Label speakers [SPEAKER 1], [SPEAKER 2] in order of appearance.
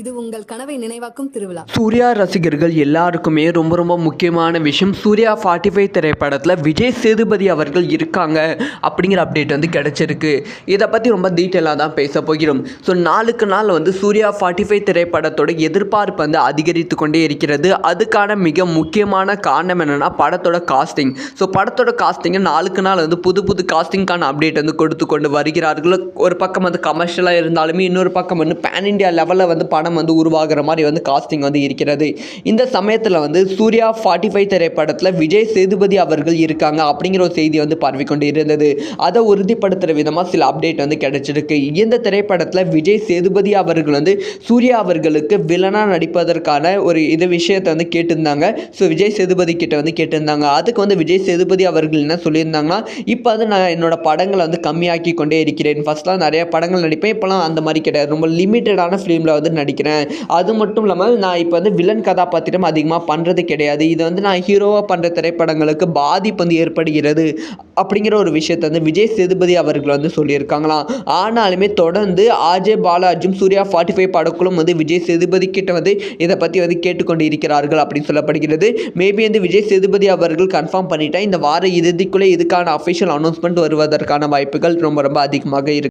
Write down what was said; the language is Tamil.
[SPEAKER 1] இது உங்கள் கனவை நினைவாக்கும் திருவிழா.
[SPEAKER 2] சூர்யா ரசிகர்கள் எல்லாருக்குமே ரொம்ப ரொம்ப முக்கியமான விஷயம். சூர்யா ஃபார்ட்டி ஃபைவ் திரைப்படத்தில் விஜய் சேதுபதி அவர்கள் இருக்காங்க அப்படிங்கிற அப்டேட் வந்து கிடச்சிருக்கு. இதை பற்றி ரொம்ப டீட்டெயிலாக தான் பேச போகிறோம். ஸோ நாளுக்கு நாள் வந்து சூர்யா ஃபார்ட்டி ஃபைவ் திரைப்படத்தோட எதிர்பார்ப்பு வந்து அதிகரித்து கொண்டே இருக்கிறது. அதுக்கான மிக முக்கியமான காரணம் என்னென்னா படத்தோட காஸ்டிங் ஸோ படத்தோட காஸ்டிங்கை நாளுக்கு நாள் வந்து புது புது காஸ்டிங்கான அப்டேட் வந்து கொடுத்து கொண்டு வருகிறார்கள். ஒரு பக்கம் வந்து கமர்ஷியலாக இருந்தாலுமே இன்னொரு பக்கம் வந்து பேன் இண்டியா லெவலில் வந்து படம் வந்து உருவாகிற மாதிரி வந்து காஸ்டிங் வந்து இருக்கிறது. இந்த சமயத்தில் வந்து சூர்யா ஃபார்ட்டி ஃபைவ் திரைப்படத்தில் விஜய் சேதுபதி அவர்கள் இருக்காங்க அப்படிங்கிற ஒரு செய்தி வந்து பரவி கொண்டு இருந்தது. அதை உறுதிப்படுத்துகிற விதமாக சில அப்டேட் வந்து கிடைச்சிருக்கு. இந்த திரைப்படத்தில் விஜய் சேதுபதி அவர்கள் வந்து சூர்யா அவர்களுக்கு வில்லனாக நடிப்பதற்கான ஒரு இது விஷயத்தை வந்து கேட்டிருந்தாங்க. ஸோ விஜய் சேதுபதி கிட்ட வந்து கேட்டிருந்தாங்க. அதுக்கு வந்து விஜய் சேதுபதி அவர்கள் என்ன சொல்லியிருந்தாங்கன்னா இப்போ வந்து நான் என்னோட படங்களை வந்து கம்மியாக்கி கொண்டே இருக்கிறேன். ஃபஸ்ட்லாம் நிறைய படங்கள் நடிப்பேன். இப்போலாம் அந்த மாதிரி கிடையாது. ரொம்ப லிமிட்டடான ஃபிலிமில் வந்து நடிக்கிறேன் அது மட்டும் இல்லாமல் நான் இப்போ வந்து வில்லன் கதாபாத்திரம் அதிகமாக பண்ணுறது கிடையாது. இது வந்து நான் ஹீரோவாக பண்ணுற திரைப்படங்களுக்கு பாதிப்பு வந்து ஏற்படுகிறது அப்படிங்கிற ஒரு விஷயத்தை வந்து விஜய் சேதுபதி அவர்கள் வந்து சொல்லியிருக்காங்களாம். ஆனாலுமே தொடர்ந்து ஆர்ஜே பாலாஜியும் சூர்யா ஃபார்ட்டி ஃபைவ் படக்குழும் வந்து விஜய் சேதுபதி கிட்ட வந்து இதை பற்றி வந்து கேட்டுக்கொண்டு இருக்கிறார்கள் அப்படின்னு சொல்லப்படுகிறது. மேபி வந்து விஜய் சேதுபதி அவர்கள் கன்ஃபார்ம் பண்ணிட்டா இந்த வார இறுதிக்குள்ளே இதுக்கான அஃபிஷியல் அனௌன்ஸ்மெண்ட் வருவதற்கான வாய்ப்புகள் ரொம்ப ரொம்ப அதிகமாக இருக்கு.